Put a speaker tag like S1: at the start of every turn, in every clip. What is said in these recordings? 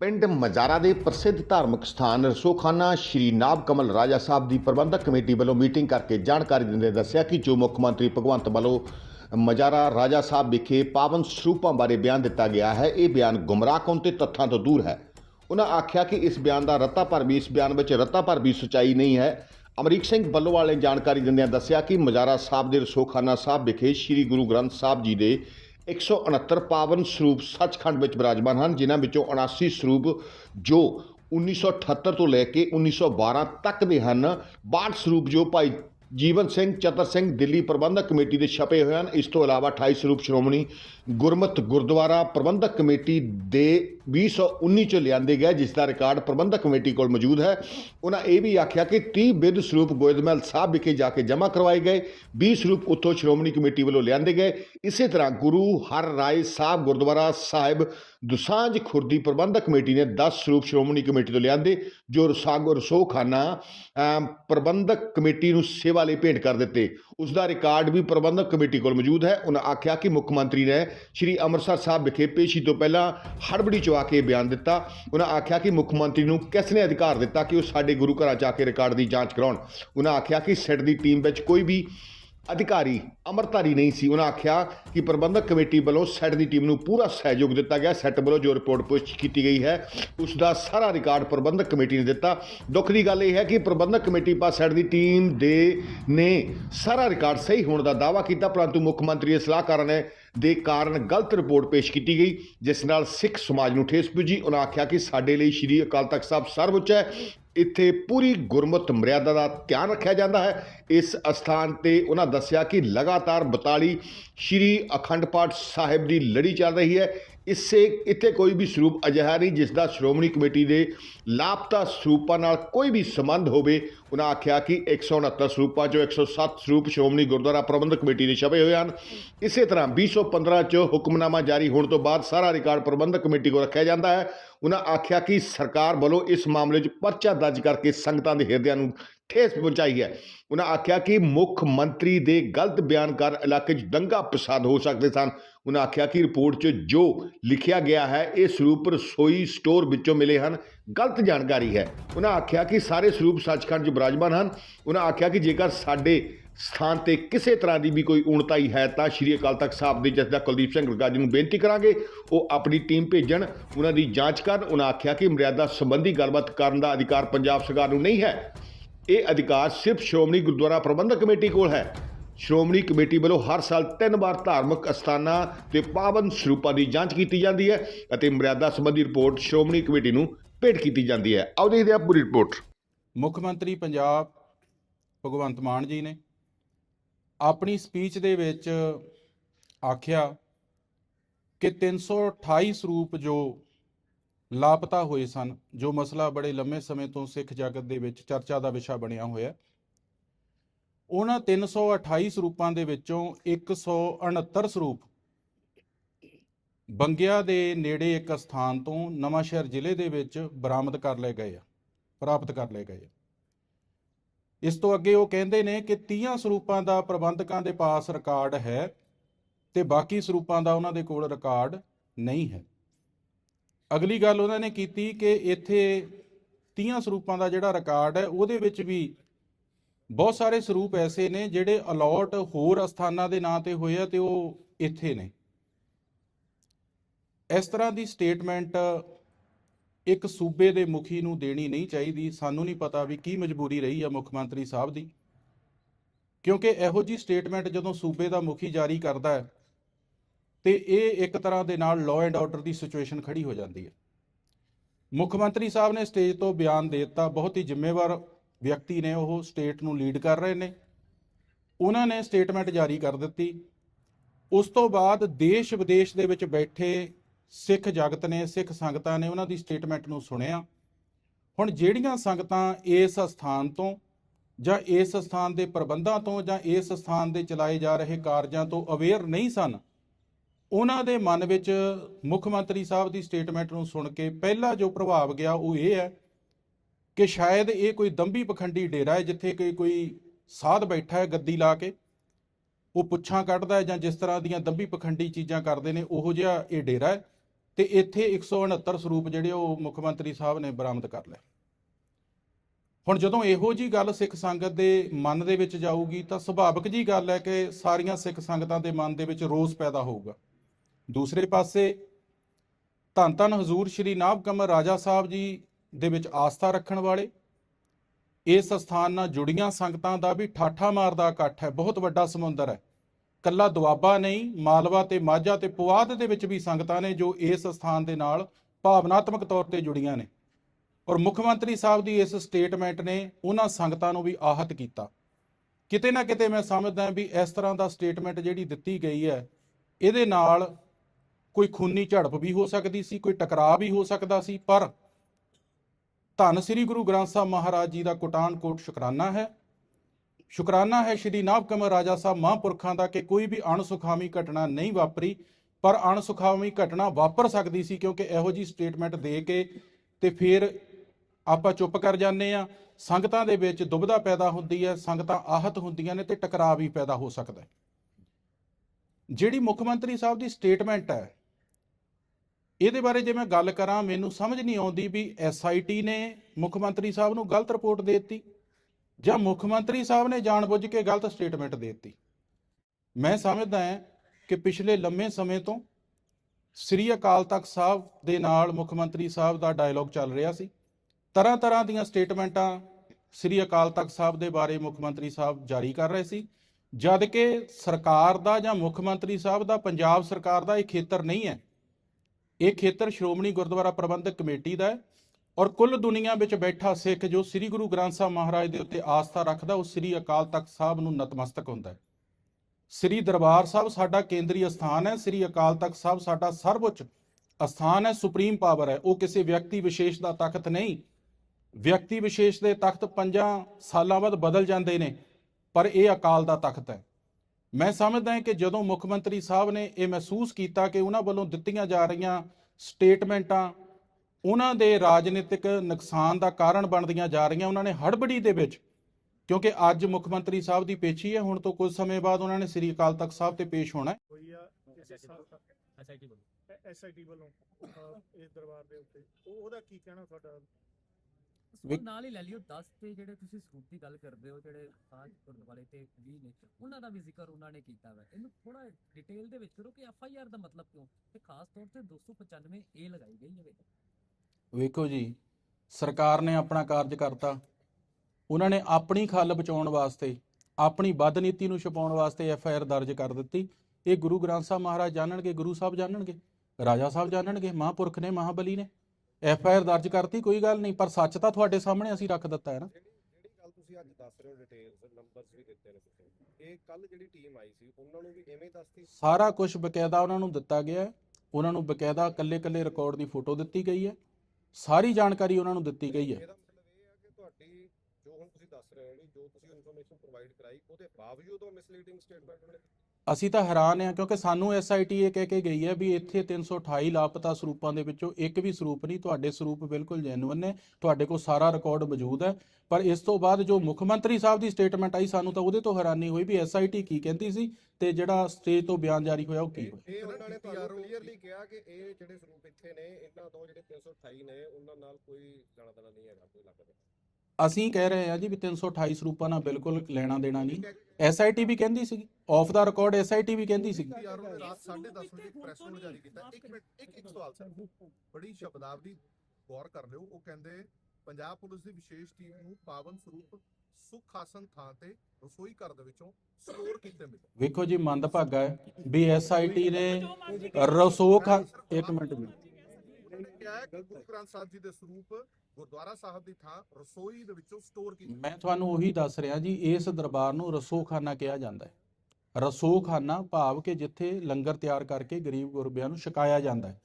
S1: ਪਿੰਡ ਮਜਾਰਾ ਦੇ ਪ੍ਰਸਿੱਧ ਧਾਰਮਿਕ ਸਥਾਨ ਰਸੋਖਾਨਾ ਸ਼੍ਰੀ ਨਾਭ ਕਮਲ ਰਾਜਾ ਸਾਹਿਬ ਦੀ ਪ੍ਰਬੰਧਕ ਕਮੇਟੀ ਵੱਲੋਂ ਮੀਟਿੰਗ ਕਰਕੇ ਜਾਣਕਾਰੀ ਦਿੰਦੇ ਦੱਸਿਆ ਕਿ ਜੋ ਮੁੱਖ ਮੰਤਰੀ ਭਗਵੰਤ ਵੱਲੋਂ ਮਜਾਰਾ ਰਾਜਾ ਸਾਹਿਬ ਵਿਖੇ ਪਾਵਨ ਸਰੂਪਾਂ ਬਾਰੇ ਬਿਆਨ ਦਿੱਤਾ ਗਿਆ ਹੈ, ਇਹ ਬਿਆਨ ਗੁੰਮਰਾਹ ਕੌਣ ਤੇ ਤੱਥਾਂ ਤੋਂ ਦੂਰ ਹੈ? ਉਹਨਾਂ ਆਖਿਆ ਕਿ ਇਸ ਬਿਆਨ ਦਾ ਰੱਤਾ ਭਰ ਵੀ, ਇਸ ਬਿਆਨ ਵਿੱਚ ਰੱਤਾ ਭਰ ਵੀ ਸਚਾਈ ਨਹੀਂ ਹੈ। ਅਮਰੀਕ ਸਿੰਘ ਬੱਲੋਵਾਲ ਨੇ ਜਾਣਕਾਰੀ ਦਿੰਦਿਆਂ ਦੱਸਿਆ ਕਿ ਮਜਾਰਾ ਸਾਹਿਬ ਦੇ ਰਸੋਖਾਨਾ ਸਾਹਿਬ ਵਿਖੇ ਸ੍ਰੀ ਗੁਰੂ ਗ੍ਰੰਥ ਸਾਹਿਬ ਜੀ ਦੇ 169 ਪਾਵਨ ਸਰੂਪ ਸੱਚਖੰਡ ਵਿੱਚ ਬਿਰਾਜਮਾਨ ਹਨ, ਜਿਨ੍ਹਾਂ ਵਿੱਚੋਂ 79 ਸਰੂਪ ਜੋ 1978 ਤੋਂ ਲੈ ਕੇ 1912 ਤੱਕ ਦੇ ਹਨ। 62 ਸਰੂਪ ਜੋ ਭਾਈ ਜੀਵਨ ਸਿੰਘ ਚਤਰ ਸਿੰਘ ਦਿੱਲੀ ਪ੍ਰਬੰਧਕ ਕਮੇਟੀ ਦੇ ਛਪੇ ਹੋਏ ਹਨ। ਇਸ ਤੋਂ ਇਲਾਵਾ 28 ਸਰੂਪ ਸ਼੍ਰੋਮਣੀ ਗੁਰਮਤ ਗੁਰਦੁਆਰਾ ਪ੍ਰਬੰਧਕ ਕਮੇਟੀ ਦੇ 2019 ਚ ਲਿਆਂਦੇ ਗਏ, ਜਿਸ ਦਾ ਰਿਕਾਰਡ ਪ੍ਰਬੰਧਕ ਕਮੇਟੀ ਕੋਲ ਮੌਜੂਦ ਹੈ। ਉਹਨਾਂ ਇਹ ਵੀ ਆਖਿਆ ਕਿ 30 ਬਿੱਧ ਸਰੂਪ ਗੋਇੰਦਮਹਿਲ ਸਾਹਿਬ ਵਿਖੇ ਜਾ ਕੇ ਜਮ੍ਹਾਂ ਕਰਵਾਏ ਗਏ। 20 ਸਰੂਪ ਉੱਥੋਂ ਸ਼੍ਰੋਮਣੀ ਕਮੇਟੀ ਵੱਲੋਂ ਲਿਆਂਦੇ ਗਏ। ਇਸੇ ਤਰ੍ਹਾਂ ਗੁਰੂ ਹਰ ਰਾਏ ਸਾਹਿਬ ਗੁਰਦੁਆਰਾ ਸਾਹਿਬ, ਦੁਸਾਂਝ ਖੁਰਦੀ ਪ੍ਰਬੰਧਕ ਕਮੇਟੀ ਨੇ 10 ਸਰੂਪ ਸ਼੍ਰੋਮਣੀ ਕਮੇਟੀ ਤੋਂ ਲਿਆਂਦੇ, ਜੋ ਰਸਾਗੋ ਰਸੋਖਾਨਾ ਪ੍ਰਬੰਧਕ ਕਮੇਟੀ ਨੂੰ ਸੇਵਾ ਲਈ ਭੇਂਟ ਕਰ ਦਿੱਤੇ। ਉਸ ਦਾ ਰਿਕਾਰਡ ਵੀ ਪ੍ਰਬੰਧਕ ਕਮੇਟੀ ਕੋਲ ਮੌਜੂਦ ਹੈ। ਉਹਨਾਂ ਆਖਿਆ ਕਿ ਮੁੱਖ ਮੰਤਰੀ ਨੇ ਸ਼੍ਰੀ ਅੰਮ੍ਰਿਤਸਰ ਸਾਹਿਬ ਵਿਖੇ ਪੇਸ਼ੀ ਤੋਂ ਪਹਿਲਾਂ ਹੜਬੜੀ ਚਵਾ ਕੇ ਬਿਆਨ ਦਿੱਤਾ। ਉਹਨਾਂ ਆਖਿਆ ਕਿ ਮੁੱਖ ਮੰਤਰੀ ਨੂੰ ਕਿਸ ਨੇ ਅਧਿਕਾਰ ਦਿੱਤਾ ਕਿ ਉਹ ਸਾਡੇ ਗੁਰੂ ਘਰਾਂ ਚ ਆ ਕੇ ਰਿਕਾਰਡ ਦੀ ਜਾਂਚ ਕਰਾਉਣ। ਉਹਨਾਂ ਆਖਿਆ ਕਿ ਸਿੱਟ ਦੀ ਟੀਮ ਵਿੱਚ ਕੋਈ ਵੀ ਅਧਿਕਾਰੀ ਅਮਰਤਾਰੀ ਨਹੀਂ ਸੀ। ਉਹਨਾਂ ਆਖਿਆ ਕਿ ਪ੍ਰਬੰਧਕ ਕਮੇਟੀ ਵੱਲੋਂ ਸੈੱਟ ਦੀ ਟੀਮ ਨੂੰ ਪੂਰਾ ਸਹਿਯੋਗ ਦਿੱਤਾ ਗਿਆ। ਸੈੱਟ ਵੱਲੋਂ ਜੋ ਰਿਪੋਰਟ ਪੇਸ਼ ਕੀਤੀ ਗਈ ਹੈ ਉਸ ਦਾ ਸਾਰਾ ਰਿਕਾਰਡ ਪ੍ਰਬੰਧਕ ਕਮੇਟੀ ਨੇ ਦਿੱਤਾ। ਦੁੱਖ ਦੀ ਗੱਲ ਇਹ ਹੈ ਕਿ ਪ੍ਰਬੰਧਕ ਕਮੇਟੀ ਪਾਸ ਸੈੱਟ ਦੀ ਟੀਮ ਦੇ ਨੇ ਸਾਰਾ ਰਿਕਾਰਡ ਸਹੀ ਹੋਣ ਦਾ ਦਾਅਵਾ ਕੀਤਾ, ਪਰੰਤੂ ਮੁੱਖ ਮੰਤਰੀ ਦੇ ਸਲਾਹਕਾਰਾਂ ਨੇ ਦੇ ਕਾਰਨ ਗਲਤ ਰਿਪੋਰਟ ਪੇਸ਼ ਕੀਤੀ ਗਈ, ਜਿਸ ਨਾਲ ਸਿੱਖ ਸਮਾਜ ਨੂੰ ਠੇਸ ਪੁੱਜੀ। ਉਹਨਾਂ ਆਖਿਆ ਕਿ ਸਾਡੇ ਲਈ ਸ੍ਰੀ ਅਕਾਲ ਤਖਤ ਸਾਹਿਬ ਸਰਵਉੱਚ ਹੈ। ਇੱਥੇ ਪੂਰੀ ਗੁਰਮਤ ਮਰਿਆਦਾ ਦਾ ਧਿਆਨ ਰੱਖਿਆ ਜਾਂਦਾ ਹੈ। ਇਸ ਅਸਥਾਨ ਤੇ ਉਹਨਾਂ ਦੱਸਿਆ ਕਿ ਲਗਾਤਾਰ 42 ਸ਼੍ਰੀ ਅਖੰਡ ਪਾਠ ਸਾਹਿਬ ਦੀ ਲੜੀ ਚੱਲ ਰਹੀ ਹੈ। ਇਸੇ ਇੱਥੇ ਕੋਈ ਵੀ ਸਰੂਪ ਅਜਿਹਾ ਨਹੀਂ ਜਿਸ ਦਾ ਸ਼੍ਰੋਮਣੀ ਕਮੇਟੀ ਦੇ ਲਾਪਤਾ ਸਰੂਪਾਂ ਨਾਲ ਕੋਈ ਵੀ ਸੰਬੰਧ ਹੋਵੇ। ਉਹਨਾਂ ਆਖਿਆ ਕਿ 169 ਸਰੂਪਾਂ ਚੋਂ 107 ਸਰੂਪ ਸ਼੍ਰੋਮਣੀ ਗੁਰਦੁਆਰਾ ਪ੍ਰਬੰਧਕ ਕਮੇਟੀ ਦੇ ਛਪੇ ਹੋਏ ਹਨ। ਇਸੇ ਤਰ੍ਹਾਂ 2015 ਚ ਹੁਕਮਨਾਮਾ ਜਾਰੀ ਹੋਣ ਤੋਂ ਬਾਅਦ ਸਾਰਾ ਰਿਕਾਰਡ ਪ੍ਰਬੰਧਕ ਕਮੇਟੀ ਕੋਲ ਰੱਖਿਆ ਜਾਂਦਾ ਹੈ। ਉਹਨਾਂ ਆਖਿਆ ਕਿ ਸਰਕਾਰ ਵੱਲੋਂ ਇਸ ਮਾਮਲੇ 'ਚ ਪਰਚਾ ਦਰਜ ਕਰਕੇ ਸੰਗਤਾਂ ਦੇ ਹਿਰਦਿਆਂ ਨੂੰ ਠੇਸ ਪਹੁੰਚਾਈ ਹੈ। ਉਹਨਾਂ ਆਖਿਆ ਕਿ ਮੁੱਖ ਮੰਤਰੀ ਦੇ ਗਲਤ ਬਿਆਨ ਕਾਰਨ ਇਲਾਕੇ 'ਚ ਦੰਗਾ ਫਸਾਦ ਹੋ ਸਕਦੇ ਸਨ। ਉਹਨਾਂ ਆਖਿਆ ਕਿ ਰਿਪੋਰਟ 'ਚ ਜੋ ਲਿਖਿਆ ਗਿਆ ਹੈ, ਇਹ ਸਰੂਪ ਰਸੋਈ ਸਟੋਰ ਵਿੱਚੋਂ ਮਿਲੇ ਹਨ। ਗਲਤ ਜਾਣਕਾਰੀ ਹੈ। ਉਹਨਾਂ ਆਖਿਆ ਕਿ ਸਾਰੇ ਸਰੂਪ ਸੱਚਖੰਡ 'ਚ ਬਿਰਾਜਮਾਨ ਹਨ। ਉਹਨਾਂ ਆਖਿਆ ਕਿ ਜੇਕਰ ਸਾਡੇ ਸਥਾਨ ਤੇ ਕਿਸੇ ਤਰ੍ਹਾਂ ਦੀ ਵੀ ਕੋਈ ਉਣਤਾਈ ਹੈ ਤਾਂ ਸ਼੍ਰੀ ਅਕਾਲ ਤਖਤ ਸਾਹਿਬ ਦੇ ਜਥੇਦਾਰ ਕੁਲਦੀਪ ਸਿੰਘ ਰਗਾਜੀ ਨੂੰ ਬੇਨਤੀ ਕਰਾਂਗੇ। ਉਹ ਆਪਣੀ ਟੀਮ ਭੇਜਣ, ਉਹਨਾਂ ਦੀ ਜਾਂਚ ਕਰਨ। ਉਹਨਾਂ ਆਖਿਆ ਕਿ ਮਰਿਆਦਾ ਸੰਬੰਧੀ ਗੱਲਬਾਤ ਕਰਨ ਦਾ ਅਧਿਕਾਰ ਪੰਜਾਬ ਸਰਕਾਰ ਨੂੰ ਨਹੀਂ ਹੈ। ਇਹ ਅਧਿਕਾਰ ਸਿਰਫ ਸ਼੍ਰੋਮਣੀ ਗੁਰਦੁਆਰਾ ਪ੍ਰਬੰਧਕ ਕਮੇਟੀ ਕੋਲ ਹੈ। ਸ਼੍ਰੋਮਣੀ ਕਮੇਟੀ ਵੱਲੋਂ ਹਰ ਸਾਲ ਤਿੰਨ ਵਾਰ ਧਾਰਮਿਕ ਅਸਥਾਨਾਂ ਤੇ ਪਾਵਨ ਸਰੂਪਾਂ ਦੀ ਜਾਂਚ ਕੀਤੀ ਜਾਂਦੀ ਹੈ ਅਤੇ ਮਰਿਆਦਾ ਸੰਬੰਧੀ ਰਿਪੋਰਟ ਸ਼੍ਰੋਮਣੀ ਕਮੇਟੀ ਨੂੰ ਭੇਟ ਕੀਤੀ ਜਾਂਦੀ ਹੈ ਆਓ ਦੇਖਦੇ ਹਾਂ ਪੂਰੀ ਰਿਪੋਰਟ
S2: ਮੁੱਖ ਮੰਤਰੀ ਪੰਜਾਬ ਭਗਵੰਤ ਮਾਨ ਜੀ ਨੇ ਆਪਣੀ ਸਪੀਚ ਦੇ ਵਿੱਚ ਆਖਿਆ ਕਿ 328 ਸਰੂਪ ਜੋ ਲਾਪਤਾ ਹੋਏ ਸਨ, ਜੋ ਮਸਲਾ ਬੜੇ ਲੰਮੇ ਸਮੇਂ ਤੋਂ ਸਿੱਖ ਜਗਤ ਦੇ ਵਿੱਚ ਚਰਚਾ ਦਾ ਵਿਸ਼ਾ ਬਣਿਆ ਹੋਇਆ ਹੈ। ਉਹਨਾਂ 328 ਸਰੂਪਾਂ ਦੇ ਵਿੱਚੋਂ 169 ਸਰੂਪ ਬੰਗਿਆ ਦੇ ਨੇੜੇ ਇੱਕ ਸਥਾਨ ਤੋਂ ਨਵਾਂਸ਼ਹਿਰ ਜ਼ਿਲ੍ਹੇ ਦੇ ਵਿੱਚ ਬਰਾਮਦ ਕਰ ਲਏ ਗਏ ਆ, ਪ੍ਰਾਪਤ ਕਰ ਲਏ ਗਏ ਇਸ ਤੋਂ ਅੱਗੇ ਉਹ ਕਹਿੰਦੇ ਨੇ ਕਿ 30 ਸਰੂਪਾਂ ਦਾ ਪ੍ਰਬੰਧਕਾਂ ਦੇ ਪਾਸ ਰਿਕਾਰਡ ਹੈ ਤੇ ਬਾਕੀ ਸਰੂਪਾਂ ਦਾ ਉਹਨਾਂ ਦੇ ਕੋਲ ਰਿਕਾਰਡ ਨਹੀਂ ਹੈ। ਅਗਲੀ ਗੱਲ ਉਹਨਾਂ ਨੇ ਕੀਤੀ ਕਿ ਇੱਥੇ 30 ਸਰੂਪਾਂ ਦਾ ਜਿਹੜਾ ਰਿਕਾਰਡ ਹੈ, ਉਹਦੇ ਵਿੱਚ ਵੀ ਬਹੁਤ ਸਾਰੇ ਸਰੂਪ ਐਸੇ ਨੇ ਜਿਹੜੇ ਅਲੋਟ ਹੋਰ ਅਸਥਾਨਾਂ ਦੇ ਨਾਂ ਤੇ ਹੋਏ ਆ ਤੇ ਉਹ ਇੱਥੇ ਨੇ। ਇਸ ਤਰ੍ਹਾਂ ਦੀ ਸਟੇਟਮੈਂਟ ਇੱਕ ਸੂਬੇ ਦੇ ਮੁਖੀ ਨੂੰ ਦੇਣੀ ਨਹੀਂ ਚਾਹੀਦੀ। ਸਾਨੂੰ ਨਹੀਂ ਪਤਾ ਵੀ ਕੀ ਮਜਬੂਰੀ ਰਹੀ ਆ ਮੁੱਖ ਮੰਤਰੀ ਸਾਹਿਬ ਦੀ। ਕਿਉਂਕਿ ਇਹੋ ਜੀ ਸਟੇਟਮੈਂਟ ਜਦੋਂ ਸੂਬੇ ਦਾ ਮੁਖੀ ਜਾਰੀ ਕਰਦਾ ਹੈ, ਤੇ ਇਹ ਇੱਕ ਤਰ੍ਹਾਂ ਦੇ ਨਾਲ ਲਾਅ ਐਂਡ ਆਰਡਰ ਦੀ ਸਿਚੁਏਸ਼ਨ ਖੜੀ ਹੋ ਜਾਂਦੀ ਹੈ। ਮੁੱਖ ਮੰਤਰੀ ਸਾਹਿਬ ਨੇ ਸਟੇਜ ਤੋਂ ਬਿਆਨ ਦੇ ਦਿੱਤਾ, ਬਹੁਤ ਹੀ ਜ਼ਿੰਮੇਵਾਰ ਵਿਅਕਤੀ ਨੇ ਉਹ ਸਟੇਟ ਨੂੰ ਲੀਡ ਕਰ ਰਹੇ ਨੇ। ਉਹਨਾਂ ਨੇ ਸਟੇਟਮੈਂਟ ਜਾਰੀ ਕਰ ਦਿੱਤੀ। ਉਸ ਤੋਂ ਬਾਅਦ ਦੇਸ਼ ਵਿਦੇਸ਼ ਦੇ ਵਿੱਚ ਬੈਠੇ ਸਿੱਖ ਜਗਤ ਨੇ, ਸਿੱਖ ਸੰਗਤਾਂ ਨੇ ਉਹਨਾਂ ਦੀ ਸਟੇਟਮੈਂਟ ਨੂੰ ਸੁਣਿਆ। ਹੁਣ ਜਿਹੜੀਆਂ ਸੰਗਤਾਂ ਇਸ ਸਥਾਨ ਤੋਂ ਜਾਂ ਇਸ ਸਥਾਨ ਦੇ ਪ੍ਰਬੰਧਾਂ ਤੋਂ ਜਾਂ ਇਸ ਸਥਾਨ ਦੇ ਚਲਾਏ ਜਾ ਰਹੇ ਕਾਰਜਾਂ ਤੋਂ ਅਵੇਅਰ ਨਹੀਂ ਸਨ, ਉਹਨਾਂ ਦੇ ਮਨ ਵਿੱਚ ਮੁੱਖ ਮੰਤਰੀ ਸਾਹਿਬ ਦੀ ਸਟੇਟਮੈਂਟ ਨੂੰ ਸੁਣ ਕੇ ਪਹਿਲਾ ਜੋ ਪ੍ਰਭਾਵ ਗਿਆ ਉਹ ਇਹ ਹੈ ਕਿ ਸ਼ਾਇਦ ਇਹ ਕੋਈ ਦੰਭੀ ਪਖੰਡੀ ਡੇਰਾ ਹੈ, ਜਿੱਥੇ ਕਿ ਕੋਈ ਸਾਧ ਬੈਠਾ ਹੈ ਗੱਦੀ ਲਾ ਕੇ। ਉਹ ਪੁੱਛਾਂ ਕੱਢਦਾ ਹੈ ਜਾਂ ਜਿਸ ਤਰ੍ਹਾਂ ਦੀਆਂ ਦੰਭੀ ਪਖੰਡੀ ਚੀਜ਼ਾਂ ਕਰਦੇ ਨੇ, ਉਹੋ ਜਿਹਾ ਇਹ ਡੇਰਾ ਹੈ। ਤੇ ਇੱਥੇ 169 ਸਰੂਪ ਜਿਹੜੇ ਉਹ ਮੁੱਖ ਮੰਤਰੀ ਸਾਹਿਬ ਨੇ ਬਰਾਮਦ ਕਰ ਲਏ। ਹੁਣ ਜਦੋਂ ਇਹੋ ਜੀ ਗੱਲ ਸਿੱਖ ਸੰਗਤ ਦੇ ਮਨ ਦੇ ਵਿੱਚ ਜਾਊਗੀ, ਤਾਂ ਸੁਭਾਵਿਕ ਜੀ ਗੱਲ ਹੈ ਕਿ ਸਾਰੀਆਂ ਸਿੱਖ ਸੰਗਤਾਂ ਦੇ ਮਨ ਦੇ ਵਿੱਚ ਰੋਸ ਪੈਦਾ ਹੋਊਗਾ। ਦੂਸਰੇ ਪਾਸੇ ਧੰਨ ਧੰਨ ਹਜ਼ੂਰ ਸ਼੍ਰੀ ਨਾਭ ਕਮਰ ਰਾਜਾ ਸਾਹਿਬ ਜੀ ਦੇ ਵਿੱਚ ਆਸਥਾ ਰੱਖਣ ਵਾਲੇ। ਇਸ ਸਥਾਨ ਨਾਲ ਜੁੜੀਆਂ ਸੰਗਤਾਂ ਦਾ ਵੀ ਠਾਠਾ ਮਾਰਦਾ ਇਕੱਠ ਹੈ। ਬਹੁਤ ਵੱਡਾ ਸਮੁੰਦਰ ਹੈ। ਕੱਲਾ ਦੁਆਬਾ ਨਹੀਂ, ਮਾਲਵਾ ਤੇ ਮਾਝਾ ਤੇ ਪੁਆਧ ਦੇ ਵਿੱਚ ਵੀ ਸੰਗਤਾਂ ਨੇ ਜੋ ਇਸ ਸਥਾਨ ਦੇ ਨਾਲ ਭਾਵਨਾਤਮਕ ਤੌਰ ਤੇ ਜੁੜੀਆਂ ਨੇ। ਔਰ ਮੁੱਖ ਮੰਤਰੀ ਸਾਹਿਬ ਦੀ ਇਸ ਸਟੇਟਮੈਂਟ ਨੇ ਉਹਨਾਂ ਸੰਗਤਾਂ ਨੂੰ ਵੀ ਆਹਤ ਕੀਤਾ। ਕਿਤੇ ਨਾ ਕਿਤੇ ਮੈਂ ਸਮਝਦਾ ਵੀ ਇਸ ਤਰ੍ਹਾਂ ਦਾ ਸਟੇਟਮੈਂਟ ਜਿਹੜੀ ਦਿੱਤੀ ਗਈ ਹੈ, ਇਹਦੇ ਨਾਲ ਕੋਈ ਖੂਨੀ ਝੜਪ ਵੀ ਹੋ ਸਕਦੀ ਸੀ, ਕੋਈ ਟਕਰਾਅ ਵੀ ਹੋ ਸਕਦਾ ਸੀ, ਪਰ ਧੰਨ ਸ੍ਰੀ ਗੁਰੂ ਗ੍ਰੰਥ ਸਾਹਿਬ ਮਹਾਰਾਜ ਜੀ ਦਾ ਕੋਟਾਨ ਕੋਟ ਸ਼ੁਕਰਾਨਾ ਹੈ। ਸ਼ੁਕਰਾਨਾ ਹੈ ਸ਼੍ਰੀ ਨਾਭ ਕਮਲ ਰਾਜਾ ਸਾਹਿਬ ਮਹਾਂਪੁਰਖਾਂ ਦਾ ਕਿ ਕੋਈ ਵੀ ਅਣਸੁਖਾਵੀ ਘਟਨਾ ਨਹੀਂ ਵਾਪਰੀ, ਪਰ ਅਣਸੁਖਾਵੀ ਘਟਨਾ ਵਾਪਰ ਸਕਦੀ ਸੀ ਕਿਉਂਕਿ ਇਹੋ ਜੀ ਸਟੇਟਮੈਂਟ ਦੇ ਕੇ ਤੇ ਫਿਰ ਆਪਾਂ ਚੁੱਪ ਕਰ ਜਾਂਦੇ ਆ ਸੰਗਤਾਂ ਦੇ ਵਿੱਚ ਦੁਬਧਾ ਪੈਦਾ ਹੁੰਦੀ ਹੈ, ਸੰਗਤਾਂ ਆਹਤ ਹੁੰਦੀਆਂ ਨੇ ਤੇ ਟਕਰਾਅ ਵੀ ਪੈਦਾ ਹੋ ਸਕਦਾ ਹੈ। ਜਿਹੜੀ ਮੁੱਖ ਮੰਤਰੀ ਸਾਹਿਬ ਦੀ ਸਟੇਟਮੈਂਟ ਹੈ ਇਹਦੇ ਬਾਰੇ ਜੇ ਮੈਂ ਗੱਲ ਕਰਾਂ, ਮੈਨੂੰ ਸਮਝ ਨਹੀਂ ਆਉਂਦੀ ਵੀ ਐਸਆਈਟੀ ਨੇ ਮੁੱਖ ਮੰਤਰੀ ਸਾਹਿਬ ਨੂੰ ਗਲਤ ਰਿਪੋਰਟ ਦੇ ਦਿੱਤੀ ਜਾਂ ਮੁੱਖ ਮੰਤਰੀ ਸਾਹਿਬ ਨੇ ਜਾਣਬੁੱਝ ਕੇ ਗਲਤ ਸਟੇਟਮੈਂਟ ਦੇ ਦਿੱਤੀ। ਮੈਂ ਸਮਝਦਾ ਹਾਂ ਕਿ ਪਿਛਲੇ ਲੰਮੇ ਸਮੇਂ ਤੋਂ ਸ੍ਰੀ ਅਕਾਲ ਤਖਤ ਸਾਹਿਬ ਦੇ ਨਾਲ ਮੁੱਖ ਮੰਤਰੀ ਸਾਹਿਬ ਦਾ ਡਾਇਲੌਗ ਚੱਲ ਰਿਹਾ ਸੀ। ਤਰ੍ਹਾਂ ਤਰ੍ਹਾਂ ਦੀਆਂ ਸਟੇਟਮੈਂਟਾਂ ਸ੍ਰੀ ਅਕਾਲ ਤਖਤ ਸਾਹਿਬ ਦੇ ਬਾਰੇ ਮੁੱਖ ਮੰਤਰੀ ਸਾਹਿਬ ਜਾਰੀ ਕਰ ਰਹੇ ਸੀ। ਜਦ ਕਿ ਸਰਕਾਰ ਦਾ ਜਾਂ ਮੁੱਖ ਮੰਤਰੀ ਸਾਹਿਬ ਦਾ, ਪੰਜਾਬ ਸਰਕਾਰ ਦਾ ਇਹ ਖੇਤਰ ਨਹੀਂ ਹੈ। ਇਹ ਖੇਤਰ ਸ਼੍ਰੋਮਣੀ ਗੁਰਦੁਆਰਾ ਪ੍ਰਬੰਧਕ ਕਮੇਟੀ ਦਾ ਹੈ ਔਰ ਕੁੱਲ ਦੁਨੀਆ ਵਿੱਚ ਬੈਠਾ ਸਿੱਖ ਜੋ ਸ੍ਰੀ ਗੁਰੂ ਗ੍ਰੰਥ ਸਾਹਿਬ ਮਹਾਰਾਜ ਦੇ ਉੱਤੇ ਆਸਥਾ ਰੱਖਦਾ, ਉਹ ਸ੍ਰੀ ਅਕਾਲ ਤਖਤ ਸਾਹਿਬ ਨੂੰ ਨਤਮਸਤਕ ਹੁੰਦਾ ਹੈ। ਸ੍ਰੀ ਦਰਬਾਰ ਸਾਹਿਬ ਸਾਡਾ ਕੇਂਦਰੀ ਅਸਥਾਨ ਹੈ, ਸ੍ਰੀ ਅਕਾਲ ਤਖਤ ਸਾਹਿਬ ਸਾਡਾ ਸਰਵਉੱਚ ਅਸਥਾਨ ਹੈ, ਸੁਪਰੀਮ ਪਾਵਰ ਹੈ। ਉਹ ਕਿਸੇ ਵਿਅਕਤੀ ਵਿਸ਼ੇਸ਼ ਦਾ ਤਖਤ ਨਹੀਂ, ਵਿਅਕਤੀ ਵਿਸ਼ੇਸ਼ ਦੇ ਤਖਤ ਪੰਜਾਂ ਸਾਲਾਂ ਬਾਅਦ ਬਦਲ ਜਾਂਦੇ ਨੇ, ਪਰ ਇਹ ਅਕਾਲ ਦਾ ਤਖਤ ਹੈ। ਮੈਂ ਸਮਝਦਾ ਹਾਂ ਕਿ ਜਦੋਂ ਮੁੱਖ ਮੰਤਰੀ ਸਾਹਿਬ ਨੇ ਇਹ ਮਹਿਸੂਸ ਕੀਤਾ ਕਿ ਉਹਨਾਂ ਵੱਲੋਂ ਦਿੱਤੀਆਂ ਜਾ ਰਹੀਆਂ ਸਟੇਟਮੈਂਟਾਂ ਉਹਨਾਂ ਦੇ ਰਾਜਨੀਤਿਕ ਨੁਕਸਾਨ ਦਾ ਕਾਰਨ ਬਣਦੀਆਂ ਜਾ ਰਹੀਆਂ ਉਹਨਾਂ ਨੇ ਹੜਬੜੀ ਦੇ ਵਿੱਚ ਕਿਉਂਕਿ ਅੱਜ ਮੁੱਖ ਮੰਤਰੀ ਸਾਹਿਬ ਦੀ ਪੇਸ਼ੀ ਹੈ ਹੁਣ ਤੋਂ ਕੁਝ ਸਮੇਂ ਬਾਅਦ ਉਹਨਾਂ ਨੇ ਸ੍ਰੀ ਅਕਾਲ ਤਖਤ ਸਾਹਿਬ ਤੇ ਪੇਸ਼ ਹੋਣਾ ਹੈ
S3: ਹੋਈ ਆ
S4: ਐਸਆਈਟੀ ਵੱਲੋਂ
S3: ਐਸਆਈਟੀ ਵੱਲੋਂ ਅਹ, ਇਸ ਦਰਬਾਰ ਦੇ ਉੱਤੇ ਉਹ ਉਹਦਾ ਕੀ ਕਹਿਣਾ ਤੁਹਾਡਾ
S2: ਵਿਕ-
S4: ਸੋ ਨਾਲ ਹੀ ਲੈ ਲਿਓ 10 ਤੇ ਜਿਹੜੇ ਤੁਸੀਂ ਸਰੂਪ ਦੀ ਗੱਲ ਕਰਦੇ ਹੋ ਜਿਹੜੇ ਸਾਜ ਗੁਰਦੁਆਰੇ ਤੇ 20 ਨੇ ਉਹਨਾਂ ਦਾ ਵੀ ਜ਼ਿਕਰ ਉਹਨਾਂ ਨੇ ਕੀਤਾ ਵਾ। ਇਹਨੂੰ ਥੋੜਾ ਡਿਟੇਲ ਦੇ ਵਿੱਚ ਕਰੋ ਕਿ ਐਫ ਆਈ ਆਰ ਦਾ ਮਤਲਬ ਕਿਉਂ? ਤੇ ਖਾਸ ਤੌਰ ਤੇ 295 ਏ ਲਗਾਈ ਗਈ ਹੈ।
S2: ਵੇਖੋ ਜੀ ਸਰਕਾਰ ਨੇ ਆਪਣਾ ਕਾਰਜ ਕਰਤਾ। ਉਹਨਾਂ ਨੇ ਆਪਣੀ ਖੱਲ ਬਚਾਉਣ ਵਾਸਤੇ ਆਪਣੀ ਬਦਨੀਤੀ ਨੂੰ ਛੁਪਾਉਣ ਵਾਸਤੇ ਐਫ ਆਈ ਆਰ ਦਰਜ ਕਰ ਦਿੱਤੀ। ਇਹ ਗੁਰੂ ਗ੍ਰੰਥ ਸਾਹਿਬ ਮਹਾਰਾਜ ਜਾਣਨਗੇ ਗੁਰੂ ਸਾਹਿਬ ਜਾਣਨਗੇ ਰਾਜਾ ਸਾਹਿਬ ਜਾਣਨਗੇ ਮਹਾਂਪੁਰਖ ਨੇ ਮਹਾਬਲੀ ਨੇ। ਐਫ ਆਈ ਆਰ ਦਰਜ ਕਰਤੀ ਕੋਈ ਗੱਲ ਨਹੀਂ ਪਰ ਸੱਚ ਤਾਂ ਤੁਹਾਡੇ ਸਾਹਮਣੇ ਅਸੀਂ ਰੱਖ ਦਿੱਤਾ ਹੈ ਨਾ।
S5: ਜਿਹੜੀ ਜਿਹੜੀ ਗੱਲ ਤੁਸੀਂ ਅੱਜ ਦੱਸ ਰਹੇ ਹੋ ਡਿਟੇਲਸ ਨੰਬਰਸ ਵੀ ਦਿੱਤੇ ਨੇ ਤੁਸੀਂ। ਇਹ ਕੱਲ ਜਿਹੜੀ ਟੀਮ ਆਈ ਸੀ ਉਹਨਾਂ ਨੂੰ ਵੀ ਐਵੇਂ ਹੀ ਦੱਸਤੀ?
S2: ਸਾਰਾ ਕੁਝ ਬਕਾਇਦਾ ਉਹਨਾਂ ਨੂੰ ਦਿੱਤਾ ਗਿਆ। ਉਹਨਾਂ ਨੂੰ ਬਕਾਇਦਾ ਕੱਲੇ-ਕੱਲੇ ਰਿਕਾਰਡ ਦੀ ਫੋਟੋ ਦਿੱਤੀ ਗਈ ਹੈ। ਸਾਰੀ ਜਾਣਕਾਰੀ ਉਹਨਾਂ ਨੂੰ ਦਿੱਤੀ ਗਈ ਹੈ।
S5: ਇਹਦਾ ਮਤਲਬ ਇਹ ਹੈ ਕਿ ਤੁਹਾਡੀ ਜੋ ਹੁਣ ਤੁਸੀਂ ਦੱਸ ਰਹੇ ਹੋ ਜੀ ਜੋ ਤੁਸੀਂ ਇਨਫੋਰਮੇਸ਼ਨ ਪ੍ਰੋਵਾਈਡ ਕਰਾਈ ਉਹਦੇ ਬਾਵਜੂਦ ਉਹ ਮਿਸਲੀਡਿੰਗ ਸਟੇਟਮੈਂਟ
S2: ਅਸੀਂ ਤਾਂ ਹੈਰਾਨ ਹਾਂ ਕਿਉਂਕਿ ਸਾਨੂੰ ਐਸਆਈਟੀ ਇਹ ਕਹਿ ਕੇ ਗਈ ਹੈ ਵੀ ਇੱਥੇ 328 ਲਾਪਤਾ ਸਰੂਪਾਂ ਦੇ ਵਿੱਚੋਂ ਇੱਕ ਵੀ ਸਰੂਪ ਨਹੀਂ, ਤੁਹਾਡੇ ਸਰੂਪ ਬਿਲਕੁਲ ਜੈਨੂਇਨ ਨੇ, ਤੁਹਾਡੇ ਕੋਲ ਸਾਰਾ ਰਿਕਾਰਡ ਮੌਜੂਦ ਹੈ। ਪਰ ਇਸ ਤੋਂ ਬਾਅਦ ਜੋ ਮੁੱਖ ਮੰਤਰੀ ਸਾਹਿਬ ਦੀ ਸਟੇਟਮੈਂਟ ਆਈ, ਸਾਨੂੰ ਤਾਂ ਉਹਦੇ ਤੋਂ ਹੈਰਾਨੀ ਹੋਈ ਵੀ ਐਸਆਈਟੀ ਕੀ ਕਹਿੰਦੀ ਸੀ ਤੇ ਜਿਹੜਾ ਸਟੇਜ ਤੋਂ ਬਿਆਨ ਜਾਰੀ ਹੋਇਆ ਉਹ ਕੀ ਹੋਇਆ।
S5: ਇਹ ਉਹਨਾਂ ਨੇ ਤੁਹਾਨੂੰ ਕਲੀਅਰਲੀ ਕਿਹਾ ਕਿ ਇਹ ਜਿਹੜੇ ਸਰੂਪ ਇੱਥੇ ਨੇ, ਇਹਨਾਂ ਤੋਂ ਜਿਹੜੇ 328 ਨੇ, ਉਹਨਾਂ ਨਾਲ ਕੋਈ ਲੈਣਾ ਨਹੀਂ ਹੈਗਾ, ਕੋਈ ਲੱਗਦਾ।
S2: ਅਸੀਂ ਕਹਿ ਰਹੇ ਹਾਂ ਜੀ ਵੀ 328 ਸਰੂਪਾਂ ਨਾਲ ਬਿਲਕੁਲ ਲੈਣਾ ਦੇਣਾ ਨਹੀਂ। ਐਸਆਈਟੀ ਵੀ ਕਹਿੰਦੀ ਸੀ ਆਫ ਦਾ ਰਿਕਾਰਡ ਐਸਆਈਟੀ ਵੀ ਕਹਿੰਦੀ ਸੀ
S6: ਪੀਆਰਓ ਨੇ ਰਾਤ 10:30 ਵਜੇ ਪ੍ਰੈਸ ਨੋਟ ਜਾਰੀ ਕੀਤਾ। ਇੱਕ ਮਿੰਟ ਇੱਕ ਇੱਕ ਸਵਾਲ ਸਰ ਬੜੀ ਸ਼ਬਦਾਵਲੀ ਗੌਰ ਕਰ ਲਿਓ। ਉਹ ਕਹਿੰਦੇ ਪੰਜਾਬ ਪੁਲਿਸ ਦੀ ਵਿਸ਼ੇਸ਼ ਟੀਮ ਨੂੰ ਪਾਵਨ ਸਰੂਪ ਸੁਖ ਆਸਨ ਥਾਂ ਤੇ ਰਸੋਈ ਘਰ ਦੇ ਵਿੱਚੋਂ ਸਟੋਰ ਕੀਤੇ ਮਿਲੇ
S2: ਵੇਖੋ ਜੀ ਮੰਦਭਾਗਾ ਹੈ ਵੀ ਐਸਆਈਟੀ ਨੇ ਰਸੋਖ ਇੱਕ ਮਿੰਟ
S6: ਉਹਨੇ ਕਿਹਾ ਹੈ ਗੁਰੂ ਗ੍ਰੰਥ ਸਾਹਿਬ ਜੀ ਦੇ ਸਰੂਪ ਗੁਰਦੁਆਰਾ ਸਾਹਿਬ ਦੀ ਥਾਂ ਰਸੋਈ ਦੇ ਵਿੱਚੋਂ ਸਟੋਰ ਕੀਤੇ।
S2: ਮੈਂ ਤੁਹਾਨੂੰ ਉਹੀ ਦੱਸ ਰਿਹਾ ਜੀ ਇਸ ਦਰਬਾਰ ਨੂੰ ਰਸੋਖਾਨਾ ਕਿਹਾ ਜਾਂਦਾ ਹੈ। ਰਸੋਖਾਨਾ ਭਾਵ ਕਿ ਜਿੱਥੇ ਲੰਗਰ ਤਿਆਰ ਕਰਕੇ ਗਰੀਬ ਗੁਰਬਿਆਂ ਨੂੰ ਛਕਾਇਆ ਜਾਂਦਾ ਹੈ।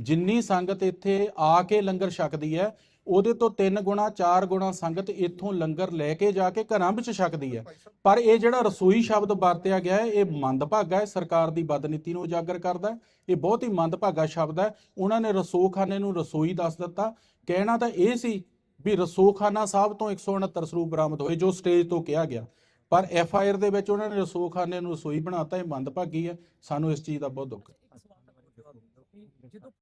S2: ਜਿੰਨੀ ਸੰਗਤ ਇੱਥੇ ਆ ਕੇ ਲੰਗਰ ਛਕਦੀ ਹੈ ਉਹਦੇ ਤੋਂ 3 ਗੁਣਾ 4 ਗੁਣਾ ਸੰਗਤ ਇੱਥੋਂ ਲੰਗਰ ਲੈ ਕੇ ਜਾ ਕੇ ਘਰਾਂ ਵਿੱਚ ਛਕਦੀ ਹੈ। ਪਰ ਇਹ ਜਿਹੜਾ ਰਸੋਈ ਸ਼ਬਦ ਵਰਤਿਆ ਗਿਆ ਹੈ ਇਹ ਮੰਦਭਾਗਾ ਹੈ। ਸਰਕਾਰ ਦੀ ਬਦਨੀਤੀ ਨੂੰ ਉਜਾਗਰ ਕਰਦਾ ਹੈ। ਇਹ ਬਹੁਤ ਹੀ ਮੰਦਭਾਗਾ ਸ਼ਬਦ ਹੈ। ਉਹਨਾਂ ਨੇ ਰਸੋਖਾਨੇ ਨੂੰ ਰਸੋਈ ਦੱਸ ਦਿੱਤਾ। ਕਹਿਣਾ ਤਾਂ ਇਹ ਸੀ ਵੀ ਰਸੋਖਾਨਾ ਸਾਹਿਬ ਤੋਂ 169 ਸਰੂਪ ਬਰਾਮਦ ਹੋਏ, ਜੋ ਸਟੇਜ ਤੋਂ ਕਿਹਾ ਗਿਆ। ਪਰ ਐਫ ਆਈ ਆਰ ਦੇ ਵਿੱਚ ਉਹਨਾਂ ਨੇ ਰਸੋਖਾਨੇ ਨੂੰ ਰਸੋਈ ਬਣਾਤਾ, ਇਹ ਮੰਦਭਾਗੀ ਹੈ। ਸਾਨੂੰ ਇਸ ਚੀਜ਼ ਦਾ ਬਹੁਤ ਦੁੱਖ ਹੈ।